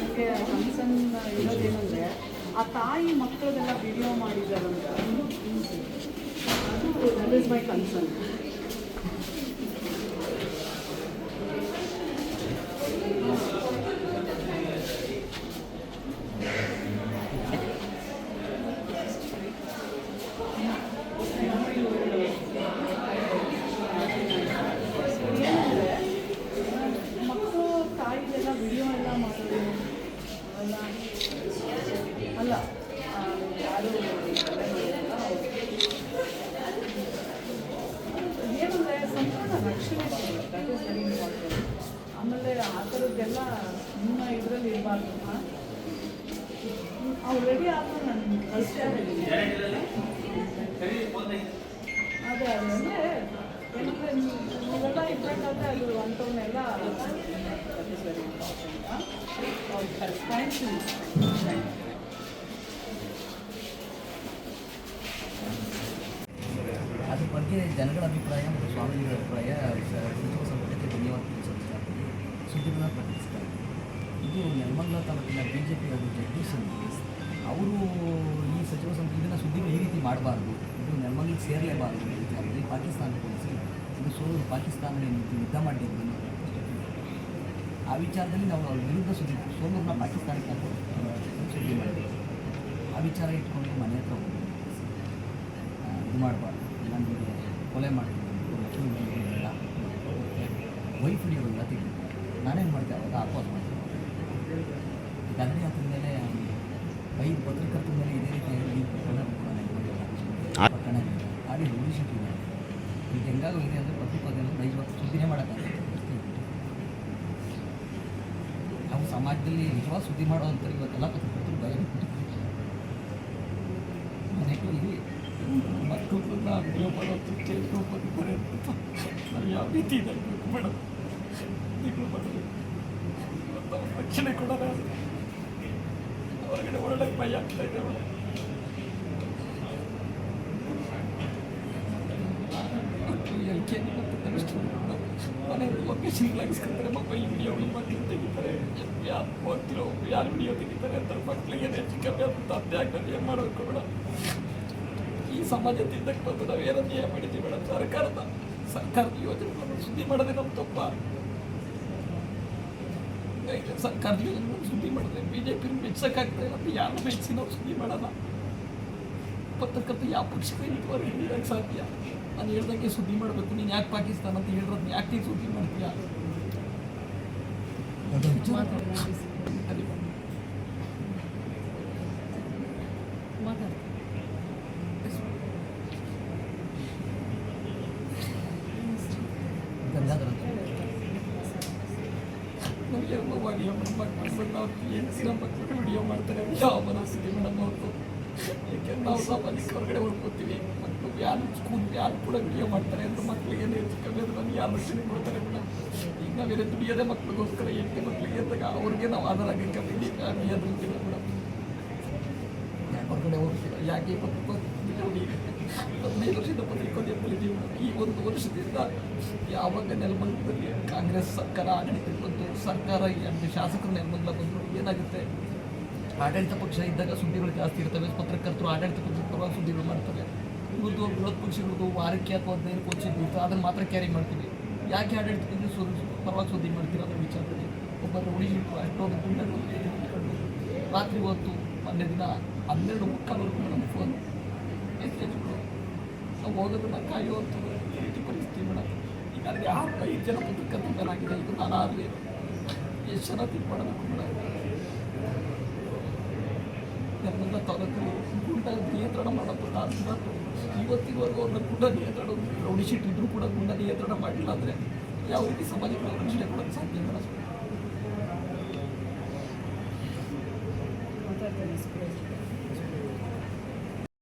ನನಗೆ ಕನ್ಸನ್ ಇರೋದೇನೆಂದರೆ ಆ ತಾಯಿ ಮಕ್ಕಳದೆಲ್ಲ ವಿಡಿಯೋ ಮಾಡಿದಾರಂತ ಅದು ದಟ್ ಈಸ್ ಮೈ ಕನ್ಸರ್ನ್ ಏನಂದರೆ ಮಕ್ಕಳು ತಾಯಿದೆಲ್ಲ ವಿಡಿಯೋ ಎಲ್ಲ ಮಾಡೋದು ಅವೆಲ್ಲ ಅಲ್ಲ ಆ, ಯಾರು ಸಂಪೂರ್ಣ ರಕ್ಷಣೆ ವೆರಿ ಆಮೇಲೆ ಆ ಥರದ್ದೆಲ್ಲ ನಿಮ್ಮ ಇದರಲ್ಲಿ ಇರಬಾರ್ದು ರೆಡಿ ಆದರೂ ನಾನು ಕಳಿಸ್ತಾ ಇದ್ದೀನಿ. ಅದೇ ಅಂದರೆ ಏನಂದರೆ ನೀವೆಲ್ಲ ಅದು ಅಂಥವನ್ನೆಲ್ಲ ಸರಿ ಇಸ್ ಥ್ಯಾಂಕ್ ಇಂಪಾರ್ಟೆಂಟ್ ಅದ್ರ ಬಗ್ಗೆ ಜನಗಳ ಅಭಿಪ್ರಾಯ ಮತ್ತು ಸ್ವಾಮೀಜಿಗಳ ಅಭಿಪ್ರಾಯ ಕುಟುಂಬ ಸಂಪುಟಕ್ಕೆ ಧನ್ಯವಾದ ತಿಳಿಸೋದಕ್ಕೆ ಸುದ್ದಿಗಳನ್ನ ಪ್ರಕಟಿಸ್ತಾರೆ. ಇದು ನೆಲಮಂಗಲ ತಾಲೂಕಿನ ಬಿ ಜೆ ಪಿ ಅವರು ಜಗದೀಶ್ ಅವರು ಈ ಸಚಿವ ಸಂಪುಟ ಇದನ್ನು ಸುದ್ದಿಗಳು ಈ ರೀತಿ ಮಾಡಬಾರ್ದು. ಇದು ನೆಲಮಂಗಲಿಗೆ ಸೇರಲೇಬಾರದು ಈ ರೀತಿ ಅಂದರೆ ಪಾಕಿಸ್ತಾನಕ್ಕೆ ಇದು ಸೋಲು ಪಾಕಿಸ್ತಾನ ಯುದ್ಧ ಮಾಡಿದ್ದು ಆ ವಿಚಾರದಲ್ಲಿ ನಾವು ಅವ್ರ ವಿರುದ್ಧ ಸುದ್ದಿ ಸೋಲನ್ನು ಪಾಕಿಸ್ತಾನಕ್ಕೆ ಸುದ್ದಿ ಮಾಡಿದ್ವಿ. ಆ ವಿಚಾರ ಇಟ್ಕೊಂಡು ಮನೆ ಹತ್ರ ಹೋಗಿ. ಇದು ಮಾಡಬಾರ್ದು. ನಮಗೆ ಕೊಲೆ ಮಾಡ್ತೀವಿ ವೈಫ್ ಹಿಡಿಯೋದೆಲ್ಲ ತೆಗೆದು ನಾನೇನು ಮಾಡ್ತೆ ಅವಾಗ ಅಪೋಸ್ ಮಾಡ್ತೀನಿ ಈಗ ಹಾಕಿದ ಮೇಲೆ, ಐದು ಪತ್ರಕರ್ತರ ಮೇಲೆ ಇದೇ ರೀತಿ ಹೇಳಿ ಕೊಲೆ ಪ್ರಕರಣ ಕೂಡ ನನಗೆ ಈಗ ಪ್ರಕರಣ ಇದೆ. ಅಂದರೆ ಪತ್ರ ಪದೇ ಐವತ್ತು ಸುದ್ದಿನೇ ಮಾಡೋಕ್ಕಾಗಲ್ಲ. ನಾವು ಸಮಾಜದಲ್ಲಿ ನಿಜವಾಗ ಸುದ್ದಿ ಮಾಡೋ ಅಂತ ಇವತ್ತೆಲ್ಲ ಪತ್ರಕರ್ತರು ಭಯ ಮನೆಗಳಲ್ಲಿ ನಾನು ವಿಡಿಯೋ ಮಾಡೋದು ಸ್ಟೇಜ್ ಬಂದಿದ್ದಾರೆ ಅಂತ ನಾನು ಯಾವ ರೀತಿ ಇದೆ ಮೇಡಮ್ ನೀವು ಅವ್ರ ರಕ್ಷಣೆ ಕೊಡೋಣ ಹೊರಗಡೆ ಒಳ್ಳೆ ಭಯ ಆಗ್ತಾ ಇದೆ ಮೇಡಮ್ ಎಲ್ ಕೆ ಜಿ ಮತ್ತು ಕನಿಷ್ಠ ಮನೆ ಲೊಕೇಶನ್ ಹಾಕಿಸ್ಕೊತಾರೆ ಮೊಬೈಲ್ ವಿಡಿಯೋಗಳು ಮಕ್ಕಳು ತೆಗಿತಾರೆ ಯಾರು ಹೋಗ್ತಿರೋ ಯಾರು ವಿಡಿಯೋ ತೆಗಿತಾರೆ ಅಂತ ಮಕ್ಕಳಿಗೆ ಹೆಚ್ಚು ಕಮ್ಮಿ ಅಂತ ಅದೇ ಆಗ್ತದೆ ಏನು ಮಾಡೋದು ಮೇಡಮ್ ಈ ಸಮಾಜದಿಂದಕ್ಕೆ ಬಂದು ನಾವು ಏನೋ ನ್ಯಾಯ ಮಾಡಿದ್ದೀವಿ ಮೇಡಮ್? ಸರ್ಕಾರದ ಸರ್ಕಾರದ ಯೋಜನೆಗಳನ್ನು ಸುದ್ದಿ ಮಾಡೋದೇ ನಮ್ಮ ತಪ್ಪ. ಸರ್ಕಾರದ ಯೋಜನೆಗಳನ್ನು ಸುದ್ದಿ ಮಾಡಿದ್ರೆ ಬಿ ಜೆ ಪಿ ಮೆಚ್ಚಕ್ಕಾಗ್ತಾ ಇಲ್ಲ ಯಾರು ಮೆಚ್ಚಿ ನಾವು ಸುದ್ದಿ ಮಾಡಲ್ಲ. ಪತ್ರಕರ್ತ ಯಾವ ಪಕ್ಷಕ್ಕೆ ಇದುವರೆಗೆ ಇರೋಕ್ಕೆ ಸಾಧ್ಯ. ನಾನು ಹೇಳ್ದಂಗೆ ಸುದ್ದಿ ಮಾಡಬೇಕು. ನೀನು ಯಾಕೆ ಪಾಕಿಸ್ತಾನ ಅಂತ ಹೇಳಿರೋದು ಯಾಕೆ ಸುದ್ದಿ ಮಾಡ್ತೀಯ ಅದೇ. ಗಂಗಾಧರ ಅಂತ. ನಮ್ಮ ಮಕ್ಕಳು ಬಂದು ಅವ್ರು ಏನು ನಮ್ಮ ಮಕ್ಕಳು ವಿಡಿಯೋ ಮಾಡ್ತಾರೆ. ಯಾವ ಮನಸ್ಥಿತಿ ಮೇಡಮ್ ಅವ್ರದ್ದು ಯಾಕೆಂದ್ರೆ ನಾವು ಸಾಮಾಜಿಕ ಹೊರಗಡೆ ಉಳ್ಕೋತೀವಿ ಮಕ್ಕಳು ಯಾರು ಯಾರು ಕೂಡ ವಿಡಿಯೋ ಮಾಡ್ತಾರೆ ಅಂತ ಮಕ್ಕಳಿಗೆ ಹೆಚ್ಚು ಕಮ್ಮಿ ಅದು ಬಂದು ಯಾರು ರಕ್ಷಣೆ ಕೊಡ್ತಾರೆ ಮೇಡಮ್? ಈಗ ನಾವೇನೇ ದುಡಿಯೋದೇ ಮಕ್ಕಳಿಗೋಸ್ಕರ ಹೆಂಡತಿ ಮಕ್ಕಳಿಗೆ ಅಂದಾಗ ಅವ್ರಿಗೆ ನಾವು ಆಧಾರ ಆಗಕ್ಕೆ ದುಡಿಯೋದಿಲ್ಲ ಮೇಡಮ್. ಹೊರಗಡೆ ಹೋಗ್ತೀವಿ ಯಾಕೆ? ಹದಿನೈದು ವರ್ಷದ ಪತ್ರಿಕೋದ್ಯಮದಲ್ಲಿದ್ದೀವಿ ಈ ಒಂದು ವರ್ಷದಿಂದ ಯಾವಾಗ ನೆಲಮಂಗಲದಲ್ಲಿ ಕಾಂಗ್ರೆಸ್ ಸರ್ಕಾರ, ಆಡಳಿತಕ್ಕೆ ಬಂತು ಸರ್ಕಾರ ಶಾಸಕರು ನೆಲಮಂಗಲ ಬಂದರು ಏನಾಗುತ್ತೆ? ಆಡಳಿತ ಪಕ್ಷ ಇದ್ದಾಗ ಸುದ್ದಿಗಳು ಜಾಸ್ತಿ ಇರ್ತವೆ. ಪತ್ರಕರ್ತರು ಆಡಳಿತ ಪಕ್ಷದ ಪರವಾಗಿ ಸುದ್ದಿಗಳು ಮಾಡ್ತವೆ. ಇವ್ರದ್ದು ವಿರೋಧ ಪಕ್ಷಗಳದ್ದು ವಾರಕ್ಕೆ ಅಥವಾ ಹದಿನೈದು ಕೊಚ್ಚಿದ್ದು ಇತ್ತು ಅದನ್ನು ಮಾತ್ರ ಕ್ಯಾರಿ ಮಾಡ್ತೀವಿ. ಯಾಕೆ ಆಡಳಿತ ಪಕ್ಷ ಸುದ್ದಿ ಪರವಾಗಿ ಸುದ್ದಿ ಮಾಡ್ತೀವಿ ಅನ್ನೋ ವಿಚಾರದಲ್ಲಿ ಒಬ್ಬರು ಉಳಿಸಿಟ್ಟು ಅಷ್ಟೊಂದು ಗುಂಡಗಳು ರಾತ್ರಿ ಹೊತ್ತು, ಮೊನ್ನೆ ದಿನ ಹನ್ನೆರಡು ಮುಕ್ಕಾಲು ನಮ್ಮ ಫೋನ್ ನಾವು ಹೋಗೋದನ್ನ ಐವತ್ತು ರೀತಿ ಪರಿಸ್ಥಿತಿ ಮೇಡಮ್ ಈಗ ನನಗೆ ಯಾರು ಐದು ಜನ ಪತ್ರಕರ್ತರ ಮೇಲಾಗಿದೆ ಇದು ನಾನು ಆಗಲಿ ಎಷ್ಟು ಜನ ತಿಂಕ್ ಮಾಡಬೇಕು ಮೇಡಮ್ ನಮ್ಮೆಲ್ಲ ತಾಲೂಕು ಗುಂಡ ನಿಯಂತ್ರಣ ಮಾಡೋದು ಅದು ಇವತ್ತಿನವರೆಗೂ ಅವ್ರನ್ನ ಗುಂಡ ನಿಯಂತ್ರಣ ರೌಡಿ ಶೀಟ್ ಕೂಡ ಗುಂಡ ನಿಯಂತ್ರಣ ಮಾಡಿಲ್ಲ ಅಂದರೆ ಯಾವ ರೀತಿ ಸಮಾಜಕ್ಕೆ ರಕ್ಷಣೆ ಕೊಡೋಕ್ಕೆ ಸಾಧ್ಯ ಮೇಡಮ್ ಮಾತಾಡ್ತೇನೆ